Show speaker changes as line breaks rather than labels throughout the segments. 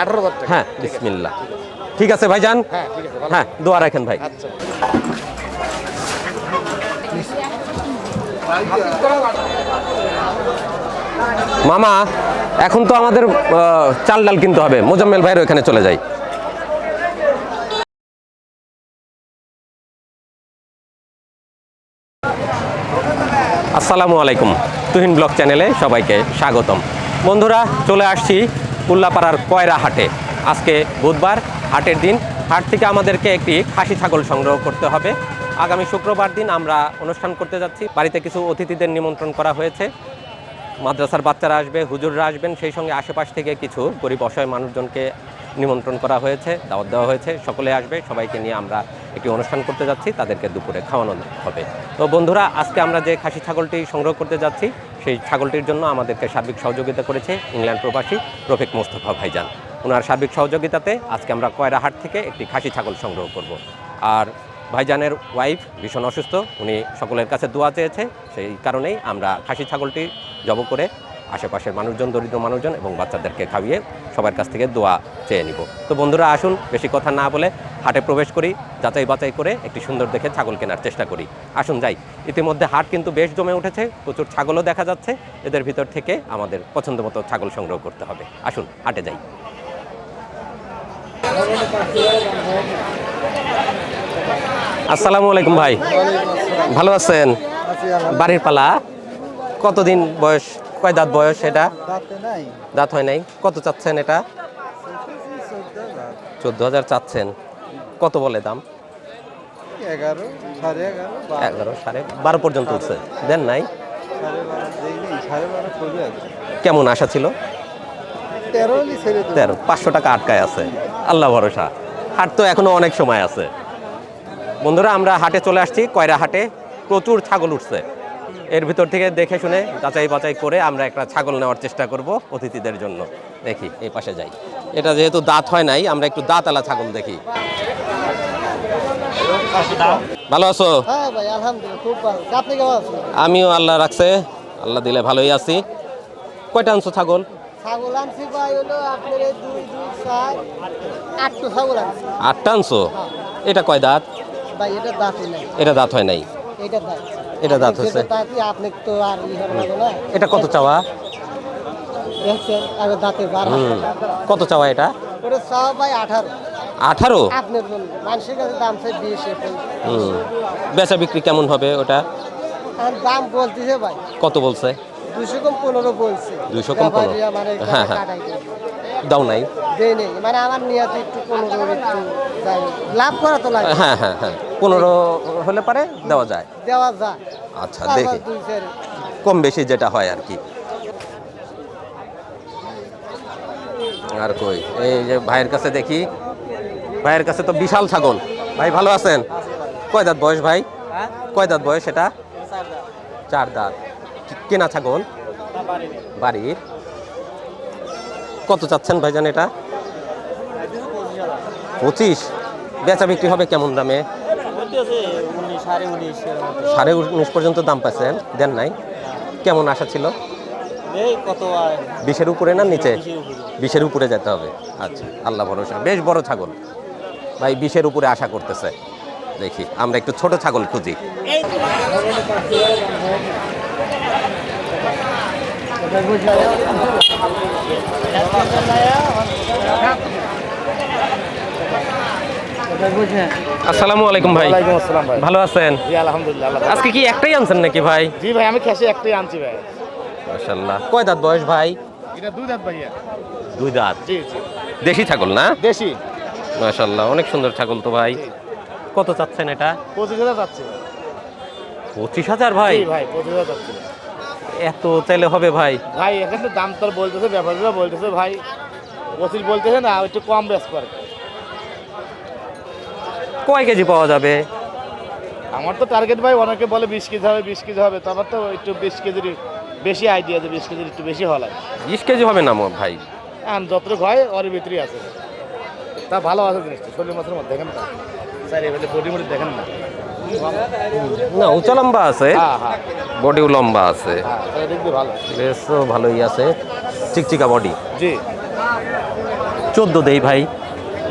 আঠারো হাজার
হ্যাঁ বিসমিল্লা ঠিক আছে
হ্যাঁ ঠিক আছে ভালো।
হ্যাঁ দোয়া রাখেন ভাই।
আচ্ছা।
মামা এখন তো আমাদের চাল ডাল কিনতে হবে। মোজাম্মেল ভাইয়ের ওখানে চলে যাই। আসসালামু আলাইকুম। তুহিন ব্লগ চ্যানেলে সবাইকে স্বাগতম। বন্ধুরা, চলে আসছি উল্লাপাড়ার কয়রা হাটে। আজকে বুধবার, হাটের দিন। হাট থেকে আমাদেরকে একটি খাসি ছাগল সংগ্রহ করতে হবে। আগামী শুক্রবার দিন আমরা অনুষ্ঠান করতে যাচ্ছি। বাড়িতে কিছু অতিথিদের নিমন্ত্রণ করা হয়েছে। মাদ্রাসার বাচ্চারা আসবে, হুজুররা আসবেন। সেই সঙ্গে আশেপাশ থেকে কিছু গরিব অসহায় মানুষজনকে নিমন্ত্রণ করা হয়েছে, দাওয়াত দেওয়া হয়েছে, সকলে আসবে, সবাইকে নিয়ে আমরা একটি অনুষ্ঠান করতে যাচ্ছি, তাদেরকে দুপুরে খাওয়ানো হবে। তো বন্ধুরা, আজকে আমরা যে খাসি ছাগলটি সংগ্রহ করতে যাচ্ছি, সেই ছাগলটির জন্য আমাদেরকে সার্বিক সহযোগিতা করেছে ইংল্যান্ড প্রবাসী রফিক মোস্তফা ভাইজান। ওনার সার্বিক সহযোগিতাতে আজকে আমরা কয়রাহাট থেকে একটি খাসি ছাগল সংগ্রহ করব। আর ভাইজানের ওয়াইফ ভীষণ অসুস্থ, উনি সকলের কাছে দোয়া চেয়েছে, সেই কারণেই আমরা খাসি ছাগলটি জব করে আশেপাশের মানুষজন, দরিদ্র মানুষজন এবং বাচ্চাদেরকে খাইয়ে সবার কাছ থেকে দোয়া চেয়ে নিব। তো বন্ধুরা, আসুন, বেশি কথা না বলে হাটে প্রবেশ করি, যাচাই বাছাই করে একটি সুন্দর দেখে ছাগল কেনার চেষ্টা করি। আসুন যাই, ইতিমধ্যে হাট কিন্তু বেশ জমে উঠেছে, প্রচুর ছাগলও দেখা যাচ্ছে, এদের ভিতর থেকে আমাদের পছন্দ মতো ছাগল সংগ্রহ করতে হবে। আসুন, হাটে যাই। আসসালামু আলাইকুম ভাই। ভালো আছেন? বাড়ির পালা? কতদিন বয়স? কয় দাঁত বয়স এটা? দাঁত হয় নাই। কত চাচ্ছেন এটা? চোদ্দ হাজার চাচ্ছেন। কত বলে দাম?
এগারো সাড়ে
বারো। পর্যন্ত উঠছে। দেন নাই? কেমন আশা ছিল?
তেরো
পাঁচশো টাকা আটকায় আছে। আল্লাহ ভরসা। হাট তো এখনও অনেক সময় আছে। বন্ধুরা আমরা হাটে চলে আসছি কয়রা হাটে? প্রচুর ছাগল উঠছে। এর ভিতর থেকে দেখে শুনে যাচাই বাছাই করে আমরা একটা ছাগল নেওয়ার চেষ্টা করব অতিথিদের জন্য। দেখি এই পাশে যাই। এটা যেহেতু দাঁত হয় নাই আমরা একটু দাঁতালা ছাগল দেখি। ভালো আছো?
হ্যাঁ
আমিও আল্লাহ রাখছে। আল্লাহ দিলে ভালোই আছি। কয়টা আনছো ছাগল?
আটটো আনছি।
আনছো? এটা কয় দাঁত?
এটা
দাঁত হয় নাই।
এটা দাঁত
হচ্ছে।
আপনি তো আর ই না না
এটা কত চাওয়া? কত চাওয়া এটা?
আঠারো।
বেচা বিক্রি কেমন হবে ওটা?
আর দাম বলতেছে ভাই।
কত বলছে?
দুশো কম পনেরো বলছে।
200 কম 15
ব্যাপারীরা মানে
হ্যাঁ, হ্যাঁ। দাও নাই।
দেয় নেই। মানে আমার নিয়াতে একটু পনেরো একটু লাভ করা তো লাগে।
হ্যাঁ হ্যাঁ হ্যাঁ। পনেরো হলে পারে দেওয়া যায়।
দেওয়া যায়।
আচ্ছা দেখি। কম বেশি যেটা হয় আর কি। আর কই? এই যে ভাইয়ের কাছে দেখি। ভাইয়ের কাছে তো বিশাল ছাগল। ভাই ভালো আছেন? কয় দাঁত বয়স ভাই? কয় দাঁত বয়স এটা? চার দাঁত। কেনা ছাগল? বাড়ির কত চাচ্ছেন ভাইজান এটা? পঁচিশ। বেচা বিক্রি হবে কেমন দামে?
সাড়ে উনিশ
পর্যন্ত দাম পাচ্ছেন দেন নাই। কেমন আশা ছিল? বিশের উপরে না নিচে? বিশের উপরে। যেতে হবে। আচ্ছা আল্লাহ ভরসা। বেশ বড় ছাগল। ভাই বিশের উপরে আশা করতেছে। দেখি আমরা একটু ছোট ছাগল খুঁজি। আসসালামু আলাইকুম ভাই।
ওয়ালাইকুম আসসালাম ভাই।
ভালো আছেন?
জি আলহামদুলিল্লাহ
আজকে কি একটাই আনছেন নাকি ভাই?
জি ভাই আমি ক্যাশে একটাই আনছি ভাই।
মাশাল্লাহ কয় দাঁত বয়স ভাই?
এটা দুই দাঁত ভাইয়া।
দুই দাঁত?
জি জি।
দেশি ছাগল না?
দেশি।
মাশাল্লাহ অনেক সুন্দর ছাগল তো ভাই। কত চাচ্ছেন এটা?
পঁচিশ হাজার যাচ্ছে।
পঁচিশ হাজার ভাই?
জি ভাই পঁচিশ হাজার
এত চাইলে হবে ভাই।
ভাই এখানে দাম তোর বলতেছে ব্যাপারীরা বলতেছে ভাই। পঁচিশ বলতেছে না একটু কম বেশ করে।
কয় কেজি পাওয়া যাবে?
আমার তো টার্গেট ভাই অনেকে বলে বিশ কেজি হবে বিশ কেজি হবে তো আমার তো একটু বিশ কেজির বেশি আইডিয়া আছে বিশ কেজির একটু বেশি হলায়
বিশ কেজি হবে না ভাই?
আর যতটুকু হয় ওর ভিতরেই আছে। তা ভালো আছে জিনিসটা শরীর মাছের মধ্যে দেখেন না স্যার এবারে বডি মডি দেখেন না।
না উঁচা লম্বা আছে।
হ্যাঁ হ্যাঁ।
বডিও লম্বা আছে।
হ্যাঁ
বেশও ভালোই আছে। চিকচিকা বডি
জি।
চোদ্দ দেই ভাই।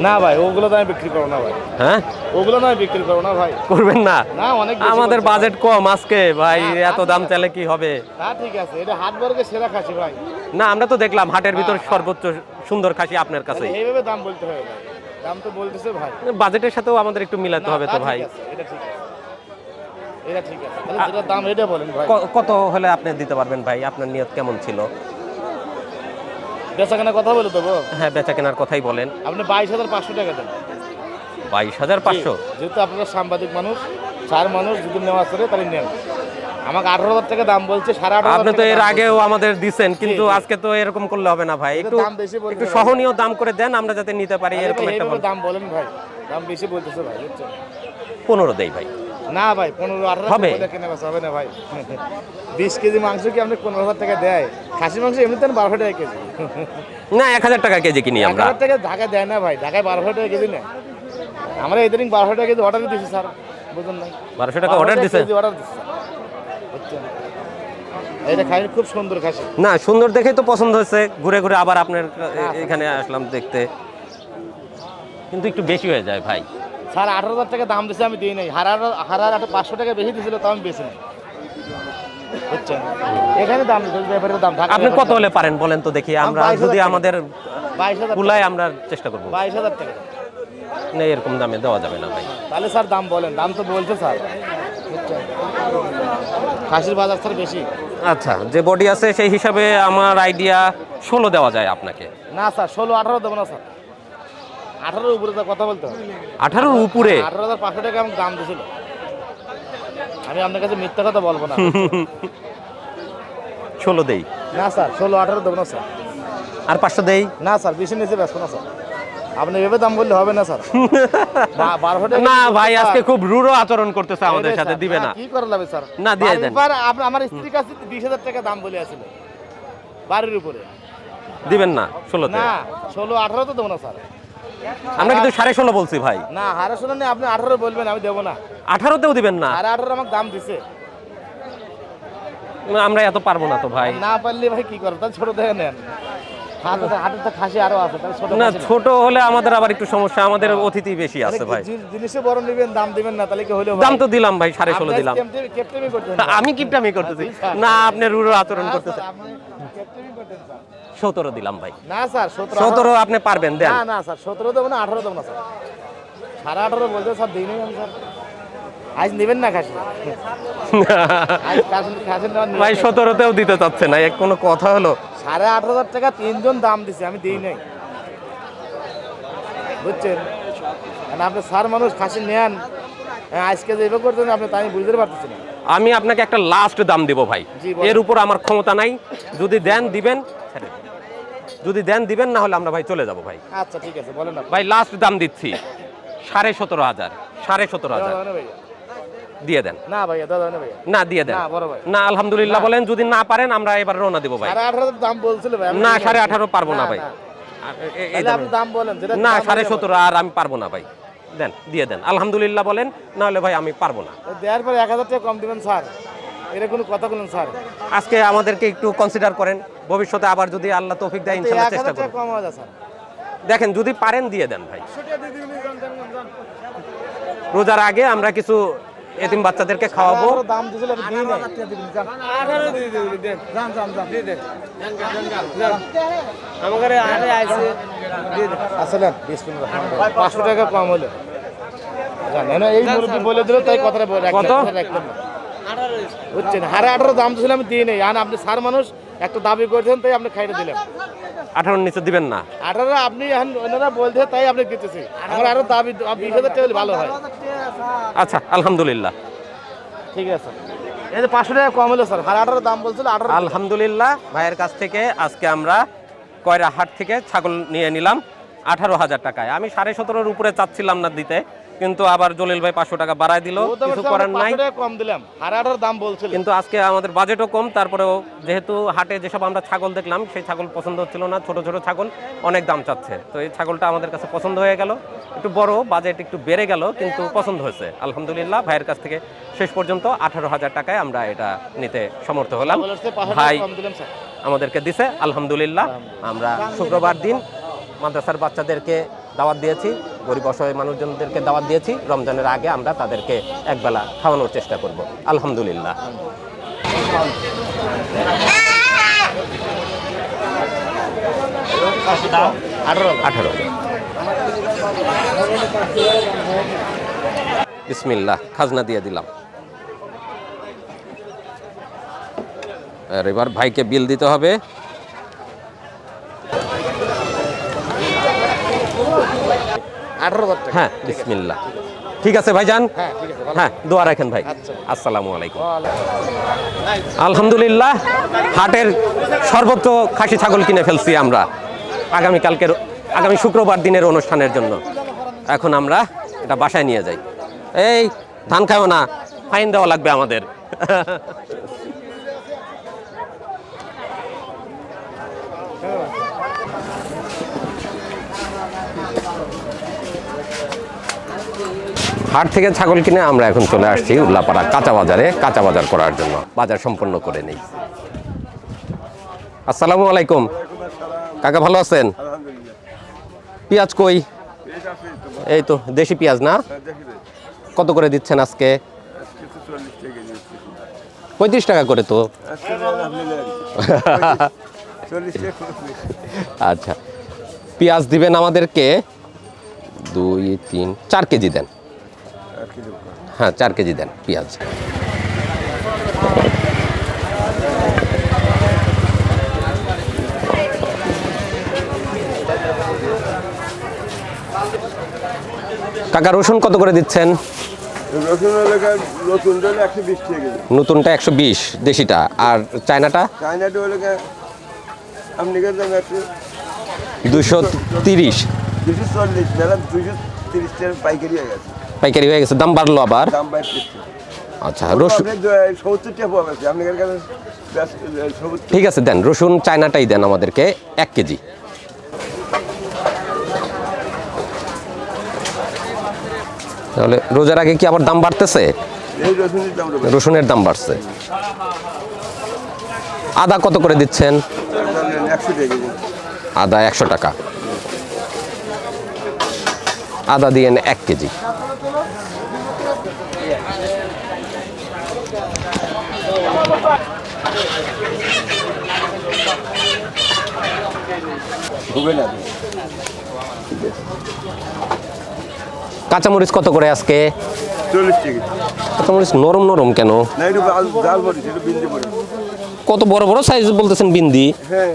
না ভাই ওগুলো তো আমি বিক্রি করব না ভাই।
হ্যাঁ?
ওগুলো বিক্রি করব না ভাই।
করবেন না?
না অনেক
আমাদের বাজেট কম আজকে। ভাই এত দাম চাইলে কি হবে?
তা ঠিক আছে। এটা হাট বর্গের সেরা খাসি ভাই।
না আমরা তো দেখলাম হাটের ভিতর সর্বোচ্চ সুন্দর খাসি আপনার কাছে
এইভাবে দাম বলতে হবে ভাই। দাম তো বলতেছে ভাই।
বাজেটের সাথেও আমাদের একটু মিলাতে হবে
তো
ভাই।
এটা ঠিক আছে। এটা ঠিক আছে। তাহলে যেটা দাম এটা বলেন ভাই।
কত হলে আপনি দিতে পারবেন ভাই? আপনার নিয়ত কেমন ছিল?
বেচাকেনা কথা বলে দেবো?
হ্যাঁ বেচা কেনার কথাই বলেন।
আপনি বাইশ হাজার পাঁচশো টাকা দেন।
বাইশ হাজার পাঁচশো?
যেহেতু আপনারা সাংবাদিক মানুষ চার মানুষ যদি নেওয়া করে তাহলে নেন। আমাকে আঠারো হাজার টাকা দাম বলছে সাড়ে আঠারো
আপনি তো এর আগেও আমাদের দিছেন কিন্তু। আজকে তো এরকম করলে হবে না ভাই। একটু একটু সহনীয় দাম করে দেন আমরা যাতে নিতে পারি। এরকম একটা
দাম বলেন ভাই। দাম বেশি বলতেছে ভাই
পনেরো দেই ভাই।
না ভাই পনেরো আঠারো
হবে?
কেনা বেচা হবে না ভাই। বিশ কেজি মাংস কি আপনি পনেরো হাজার টাকা দেয়? খাসি মাংস এমনিতে বারোশো টাকা কেজি?
না এক হাজার টাকা কেজি কিনি আমরা।
হাজার টাকা ঢাকায় দেয় না ভাই ঢাকায় বারোশো টাকা কেজি নেয়। আমরা এদিন বারোশো টাকা কেজি অর্ডার দিয়েছি স্যার। বুঝুন নাই?
বারোশো টাকা অর্ডার দিছে?
অর্ডার দিচ্ছে এটা খাই খুব সুন্দর খাসি।
না সুন্দর দেখেই তো পছন্দ হয়েছে। ঘুরে ঘুরে আবার আপনার এখানে আসলাম দেখতে। কিন্তু একটু বেশি হয়ে যায় ভাই।
স্যার আঠারো হাজার টাকা দাম দিছে আমি দিই নাই। হারার হারার আট পাঁচশো টাকা বেশি দিয়েছিল তাও আমি বেশি নাই। বুঝছেন? এখানে দাম দিচ্ছে ব্যাপারের দাম ঢাকা
আপনি কত হলে পারেন বলেন তো দেখি আমরা যদি আমাদের
বাইশ হাজার
কুলায় আমরা চেষ্টা করব।
বাইশ হাজার টাকা।
না এরকম দামে দেওয়া যাবে না ভাই।
তাহলে স্যার দাম বলেন। দাম তো বলছে স্যার। খাসির বাজার স্যার বেশি।
আচ্ছা যে বডি আছে সেই হিসাবে আমার আইডিয়া ষোলো দেওয়া যায় আপনাকে।
না স্যার ষোলো আঠারো দেবো না স্যার। আঠারোর উপরে কথা বলতে হবে।
আঠারোর উপরে?
আঠারো হাজার পাঁচশো টাকা দাম দিয়েছিল। আমি আপনার কাছে মিথ্যা কথা বলব না।
ষোলো দেই।
না স্যার ষোলো আঠারো দেবো না স্যার।
আর পাঁচশো দেই?
না স্যার বেশি নিচে ব্যস্ত না স্যার। আপনি এভাবে দাম বললে হবে না স্যার। বারোশো টাকা
না ভাই আজকে খুব রূঢ় আচরণ করতেছে আমাদের সাথে দিবে
না, কি করে লাগবে স্যার?
না, দিয়ে দেন।
আমার স্ত্রীর কাছে বিশ হাজার টাকা দাম বলে আসছিল বাড়ির উপরে।
দিবেন না ষোলো
না ষোলো আঠারো তো দেবো না স্যার।
আমরা কিন্তু সাড়ে ষোলো বলছি ভাই।
না হারে শুনে নেই, আপনি আঠারো বলবেন আমি দেবো না।
আঠারোতেও দিবেন না?
সাড়ে আঠারো আমাকে দাম দিছে।
আমরা এত পারব না তো ভাই।
না পারলে ভাই কি করব তাহলে ছোট দেখে নেন। ছোট
না ছোট হলে আমাদের আবার একটু সমস্যা আমাদের অতিথি বেশি আছে ভাই।
জিনিসে বড় নেবেন দাম দিবেন না তাহলে কি হলো
দাম তো দিলাম ভাই সাড়ে ষোলো দিলাম। আমি কিপটামি করতেছি। না আপনি রূঢ় আচরণ করতেছেন। সতেরো দিলাম ভাই।
না স্যার সতেরো
আপনি পারবেন দেন।
না না স্যার সতেরো দেবো না আঠারো দেবো না স্যার। সাড়ে আঠারো বলতে স্যার দিই আমি স্যার। আজ নেবেন না খাসি।
ভাই। সতেরোতেও দিতে চাচ্ছে না এক কোনো কথা হলো?
সাড়ে আঠারো হাজার টাকা তিনজন দাম দিছে আমি দিই নাই। বুঝছেন? কারণ আপনি স্যার মানুষ খাসি নেন। হ্যাঁ, আজকে যে করছেন আপনি তাই বুঝতে পারতেছি না।
আমি আপনাকে একটা লাস্ট দাম দেব ভাই। এর উপর আমার ক্ষমতা নাই। যদি দেন দিবেন। যদি দেন দিবেন না হলে আমরা ভাই চলে যাব ভাই।
আচ্ছা ঠিক আছে বলেন
ভাই লাস্ট দাম দিচ্ছি সাড়ে সতেরো হাজার সাড়ে সতেরো হাজার। দিয়ে দেন।
না দাদা না
দিয়ে দেন।
না বড় ভাই।
না আলহামদুলিল্লাহ বলেন যদি না পারেন আমরা এবার রওনা দেবো ভাই।
দাম বলছিল ভাই
না সাড়ে। আঠারো পারব না ভাই।
তাহলে
দাম
বলেন যেটা
না
দাম
সাড়ে সতেরো আর আমি পারব না ভাই। দেন দিয়ে দেন। আলহামদুলিল্লাহ বলেন না হলে ভাই আমি পারব না।
দেওয়ার পরে এক হাজার টাকা কম দিবেন স্যার। এটা কোনো কথা বলেন স্যার।
আজকে আমাদেরকে একটু কনসিডার করেন। ভবিষ্যতে আবার যদি আল্লাহ তৌফিক দেয়
এক
চেষ্টা করব। দেখেন যদি পারেন দিয়ে দেন ভাই। রোজার আগে আমরা কিছু এতিম বাচ্চাদেরকে খাওয়াবো।
দাম মিনিট পাঁচশো টাকা কম হলো। জানেন এই বলে দিল তাই কথাটা
কত?
বুঝছেন? হারে আঠারো দাম দিয়েছিলাম আমি দিই নেই। আর আপনি সার মানুষ একটা দাবি করেছেন তাই আপনি খাইতে দিলেন।
আঠারোর নিচে দিবেন না।
আঠারো আপনি ওনারা বলছে তাই আপনি দিতেছি। আমার আরও দাবি বিশ হাজার টাকা ভালো হয়।
আচ্ছা আলহামদুলিল্লাহ।
ঠিক আছে। এই যে পাঁচশো টাকা কম হলো স্যার। হারে আঠারো দাম বলছিল আঠারো
আলহামদুলিল্লাহ ভাইয়ের কাছ থেকে আজকে আমরা কয়রা হাট থেকে ছাগল নিয়ে নিলাম আঠারো হাজার টাকায়। আমি সাড়ে সতেরোর উপরে চাচ্ছিলাম না দিতে। কিন্তু আবার জলিল ভাই পাঁচশো টাকা বাড়ায় দিল। কিছু করার নাই।
কম দিলাম। আঠারো দাম বলছিল।
কিন্তু আজকে আমাদের বাজেটও কম তারপরেও যেহেতু হাটে যেসব আমরা ছাগল দেখলাম সেই ছাগল পছন্দ হচ্ছিল না। ছোট ছোট ছাগল অনেক দাম চাচ্ছে। তো এই ছাগলটা আমাদের কাছে পছন্দ হয়ে গেল। একটু বড় বাজেট একটু বেড়ে গেল কিন্তু পছন্দ হয়েছে। আলহামদুলিল্লাহ ভাইয়ের কাছ থেকে শেষ পর্যন্ত আঠারো হাজার টাকায় আমরা এটা নিতে সমর্থ হলাম।
বলেছে 500 টাকা
ভাই আমাদেরকে দিছে আলহামদুলিল্লাহ। আমরা শুক্রবার দিন মাদ্রাসার বাচ্চাদেরকে দাওয়াত দিয়েছি। গরিব অসহায় মানুষজনদেরকে দাওয়াত দিয়েছি। রমজানের আগে আমরা তাদেরকে একবেলা খাওয়ানোর চেষ্টা করব। আলহামদুলিল্লাহ।
আঠারো
খাজনা দিয়ে দিলাম। এবার ভাইকে বিল দিতে হবে।
আঠারো হাজার টাকা।
হ্যাঁ বিসমিল্লাহ। ঠিক আছে ভাইজান?
হ্যাঁ ঠিক আছে ভালো।
হ্যাঁ দোয়া রাখেন ভাই।
আচ্ছা।
আসসালামু আলাইকুম। আলহামদুলিল্লাহ হাটের সর্বোচ্চ খাসি ছাগল কিনে ফেলছি আমরা আগামীকালকের আগামী শুক্রবার দিনের অনুষ্ঠানের জন্য। এখন আমরা এটা বাসায় নিয়ে যাই। এই ধান খাও না ফাইন দেওয়া লাগবে আমাদের। হাট থেকে ছাগল কিনে আমরা এখন চলে আসছি উল্লাপাড়া কাঁচা বাজারে, কাঁচা বাজার করার জন্য। বাজার সম্পন্ন করে নেই। আসসালামু আলাইকুম। কাকা, ভালো আছেন? পেঁয়াজ কই? এই তো, দেশি পেঁয়াজ না? কত করে দিচ্ছেন আজকে? পঁয়ত্রিশ টাকা করে তো। আচ্ছা। পেঁয়াজ দিবেন আমাদেরকে দুই, তিন, চার কেজি দেন। হ্যাঁ চার কেজি দেন পেঁয়াজ। কাকা রসুন কত করে দিচ্ছেন? নতুনটা একশো বিশ দেশিটা। আর চায়নাটা? দুশো তিরিশ।
দুশো চল্লিশ মেলা দুশো তিরিশ পাইকারি হয়ে গেছে।
পাইকারি হয়ে গেছে দাম বাড়লো আবার। আচ্ছা রসুন ঠিক আছে দেন রসুন চায়নাটাই দেন আমাদেরকে এক কেজি। তাহলে রোজার আগে কি আবার দাম বাড়তেছে?
রসুনের দাম
বাড়ছে। আদা কত করে দিচ্ছেন? আদা একশো টাকা। আদা দিয়েন এক কেজি।
না।
কাঁচামরিচ কত করে আজকে? কাঁচামরিচ নরম নরম কেন? কত বড় বড় সাইজ বলতেছেন বিন্দি?
হ্যাঁ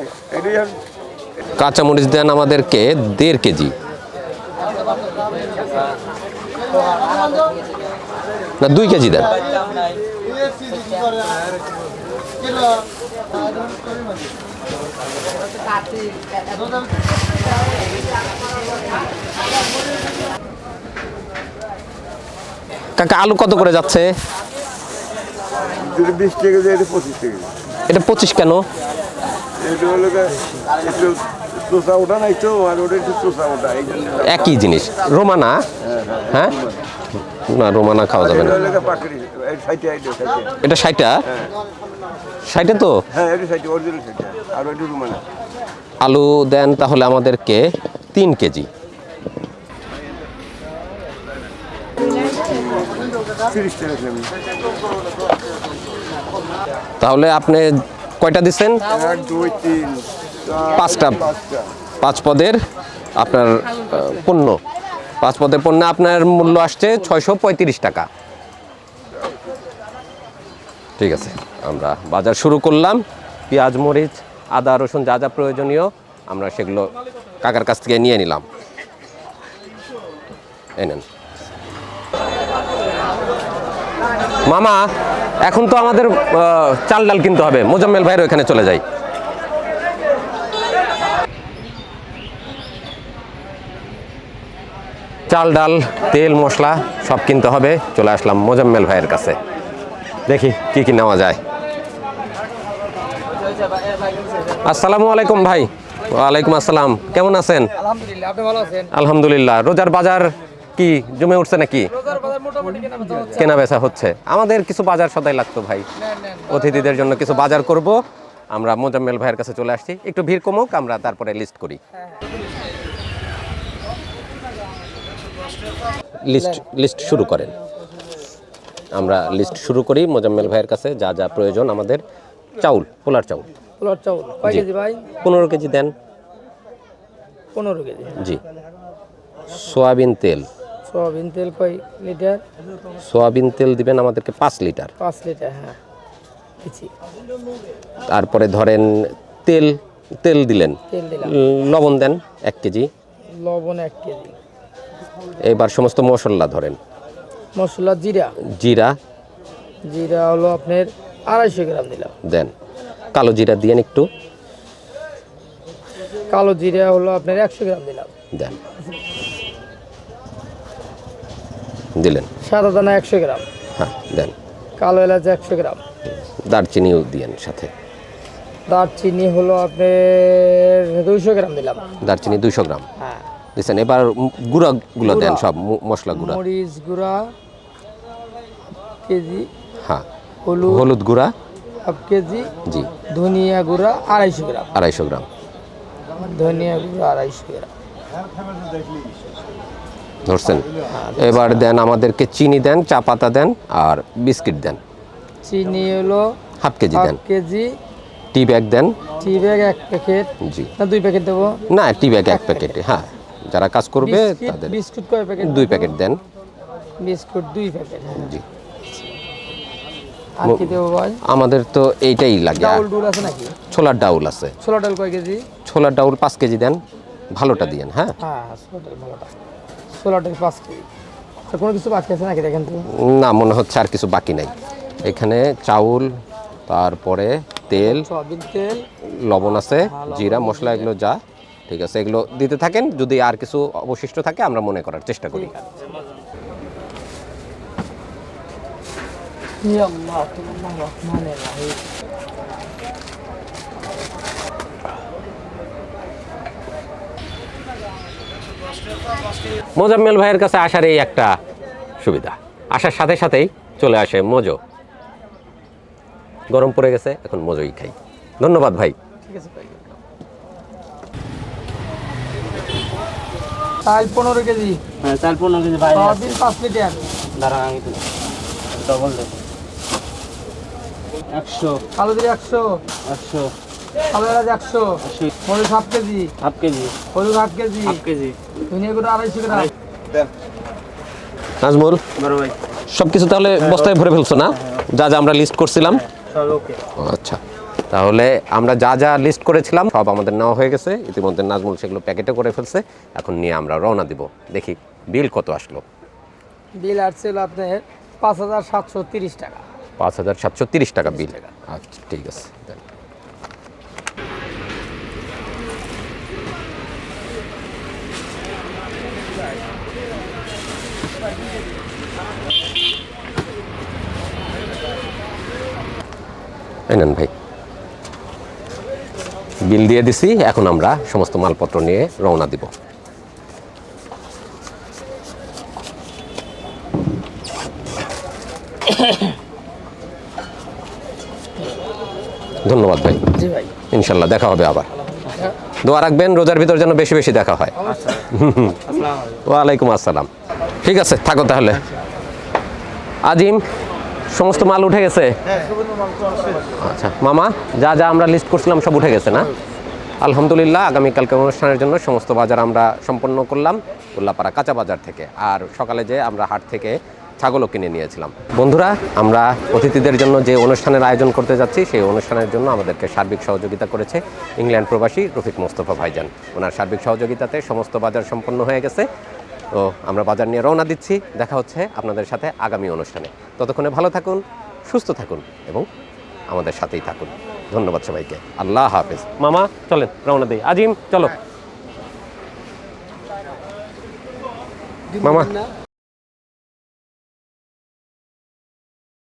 কাঁচামরিচ দেন আমাদেরকে দেড় কেজি। না দুই কেজি দেন। কাকা আলু কত করে যাচ্ছে?
যদি বিশ টাকা যায় এটা পঁচিশ টাকা।
এটা পঁচিশ কেন?
এটা হলো একটু চোষা ওঠা নাই তো আর ওটা একটু চোষা ওঠা এই
একই জিনিস। রোমানা? হ্যাঁ? না রোমানা খাওয়া যাবে না।
হলো পাকড়ি সাইটে এটা সাইটে
এটা ষাটটা তো?
হ্যাঁ এটা সাইটে অরিজিনাল সাইটে আর ওইটা রুমানা।
আলু দেন তাহলে আমাদেরকে তিন কেজি। তাহলে আপনি কয়টা দিচ্ছেন। পাঁচটা। পাঁচ পদের আপনার পণ্য। পাঁচ পদের পণ্য আপনার মূল্য আসছে ছয়শো পঁয়ত্রিশ টাকা। ঠিক আছে আমরা বাজার শুরু করলাম। পেঁয়াজ মরিচ আদা, রসুন যা যা প্রয়োজনীয়, আমরা সেগুলো কাকার কাছ থেকে নিয়ে নিলাম। মামা, এখন তো আমাদের চাল ডাল কিনতে হবে। মোজাম্মেল ভাইয়ের ওখানে চলে যাই। চাল ডাল, তেল, মশলা সব কিনতে হবে। চলে আসলাম মোজাম্মেল ভাইয়ের কাছে। দেখি কি কি নেওয়া যায়। আসসালামু আলাইকুম ভাই। ওয়ালাইকুম আসসালাম। কেমন আছেন?
আলহামদুলিল্লাহ আপনি ভালো আছেন?
আলহামদুলিল্লাহ। রোজার বাজার কি জমে উঠছে নাকি?
রোজার বাজার মোটামুটি কেনা বেচা হচ্ছে।
কেনা বেচা হচ্ছে। আমাদের কিছু বাজার সদাই লাগতো ভাই। অতিথিদের জন্য কিছু বাজার করব। আমরা মোজাম্মেল ভাইয়ের কাছে চলে আসছি। একটু ভিড় কমুক আমরা তারপরে লিস্ট করি। লিস্ট লিস্ট শুরু করেন। আমরা লিস্ট শুরু করি মোজাম্মেল ভাইয়ের কাছে যা যা প্রয়োজন আমাদের। চাউল পোলার চাউল।
পোলার চাউল। কয় কেজি ভাই?
পনেরো কেজি দেন।
পনেরো কেজি।
জি। সোয়াবিন তেল।
সয়াবিন তেল কয় লিটার?
সোয়াবিন তেল দিবেন আমাদেরকে পাঁচ লিটার।
পাঁচ লিটার হ্যাঁ।
তারপরে ধরেন তেল তেল দিলেন।
তেল
লবণ দেন এক কেজি।
লবণ এক কেজি।
এবার সমস্ত মশলা ধরেন।
মশলা জিরা।
জিরা।
জিরা হলো আপনার আড়াইশো গ্রাম দিলাম।
দেন কালো জিরা দিয়েন একটু।
কালো জিরা হলো আপনার একশো গ্রাম দিলাম।
দেন। দিলেন।
সাদা দানা একশো গ্রাম।
হ্যাঁ দেন।
কালো এলাচ একশো গ্রাম।
দারচিনিও দিয়েন সাথে।
দারচিনি হলো আপনার দুইশো গ্রাম দিলাম।
দারচিনি দুইশো গ্রাম।
হ্যাঁ।
দিচ্ছেন এবার গুঁড়াগুলো দেন সব মশলা গুঁড়া।
মরিচ গুঁড়া কেজি।
হ্যাঁ।
হলুদ
গুঁড়া
হাফ কেজি
জি।
ধনিয়া গুঁড়া আড়াইশো গ্রাম।
আড়াইশো গ্রাম।
ধনিয়া গুঁড়া আড়াইশো গ্রাম।
ধরছেন। এবার দেন আমাদেরকে চিনি দেন চা পাতা দেন আর বিস্কিট দেন।
চিনি হলো
হাফ কেজি দেন।
কেজি।
টি ব্যাগ দেন।
টি ব্যাগ এক প্যাকেট।
জি।
না দুই প্যাকেট দেবো?
না টি ব্যাগ এক প্যাকেটে হ্যাঁ। যারা কাজ করবে তাদের
বিস্কুট কয় প্যাকেট
দুই প্যাকেট দেন।
বিস্কুট দুই প্যাকেট। হ্যাঁ
জি।
আর কি দেবো ভাই
আমাদের তো এইটাই লাগে। আর
ডাউল ডুল আছে নাকি?
ছোলার ডাউল আছে।
কয় কেজি?
ছোলার ডাউল পাঁচ কেজি দেন ভালোটা দিয়েন হ্যাঁ?
হ্যাঁ ছোলা ডাল ভালোটা। ছোলা ডাল পাঁচ কেজি। কোনো কিছু বাকি আছে নাকি দেখেন তো?
না মনে হচ্ছে আর কিছু বাকি নাই। এখানে চাউল তারপরে তেল
তেল।
লবণ আছে জিরা মশলা এগুলো যা ঠিক আছে। এগুলো দিতে থাকেন যদি আর কিছু অবশিষ্ট থাকে আমরা মনে করার চেষ্টা করি।
রহিম
মোজাম্মেল ভাইয়ের কাছে আসার এই একটা সুবিধা। আসার সাথে সাথেই চলে আসে মোজো। গরম পড়ে গেছে এখন মোজোই খাই। ধন্যবাদ ভাই।
ঠিক আছে ভাই চাল পনেরো কেজি।
হ্যাঁ চাল পনেরো কেজি
সয়াবিন পাঁচ লিটার।
দাঁড়া আমি তো ডবল দেব একশো।
একশো।
একশো।
এলাচ একশো।
একশো।
মরিচ হাফ কেজি।
Half KG.
হলুদ হাফ কেজি।
Half KG.
ধনিয়া গুঁড়ো আড়াইশো গ্রাম।
নাজমুল সব কিছু তাহলে বস্তায় ভরে ফেলছো না? যা যা আমরা লিস্ট করছিলাম।
ওকে
ও, আচ্ছা। তাহলে আমরা যা যা লিস্ট করেছিলাম সব আমাদের নেওয়া হয়ে গেছে। ইতিমধ্যে নাজমুল সেগুলো প্যাকেটে করে ফেলছে। এখন নিয়ে আমরা রওনা দিব। দেখি বিল কত আসলো?
বিল আসছিল আপনার পাঁচ হাজার সাতশো তিরিশ টাকা।
পাঁচ হাজার সাতশো তিরিশ টাকা বিল আচ্ছা ঠিক আছে। এই নেন ভাই। বিল দিয়ে দিছি এখন আমরা সমস্ত মালপত্র নিয়ে রওনা দিব। ধন্যবাদ ভাই। ইনশাল্লাহ দেখা হবে আবার। দোয়া রাখবেন রোজার ভিতর যেন বেশি বেশি দেখা হয়। ওয়ালাইকুম আসসালাম। ঠিক আছে থাকো তাহলে। আজিম সমস্ত মাল উঠে গেছে? আচ্ছা মামা যা যা আমরা লিস্ট করছিলাম সব উঠে গেছে না? আলহামদুলিল্লাহ আগামীকালকে অনুষ্ঠানের জন্য সমস্ত বাজার আমরা সম্পন্ন করলাম উল্লাপাড়া কাঁচা বাজার থেকে। আর সকালে যে আমরা হাট থেকে ছাগলও কিনে নিয়েছিলাম। বন্ধুরা আমরা অতিথিদের জন্য যে অনুষ্ঠানের আয়োজন করতে যাচ্ছি সেই অনুষ্ঠানের জন্য আমাদেরকে সার্বিক সহযোগিতা করেছে ইংল্যান্ড প্রবাসী রফিক মোস্তফা ভাইজান। ওনার সার্বিক সহযোগিতাতে সমস্ত বাজার সম্পন্ন হয়ে গেছে। তো আমরা বাজার নিয়ে রওনা দিচ্ছি। দেখা হচ্ছে আপনাদের সাথে আগামী অনুষ্ঠানে। ততক্ষণে ভালো থাকুন সুস্থ থাকুন এবং আমাদের সাথেই থাকুন। ধন্যবাদ সবাইকে। আল্লাহ হাফেজ। মামা চলেন রওনা দিই। আজিম চলো। মামা।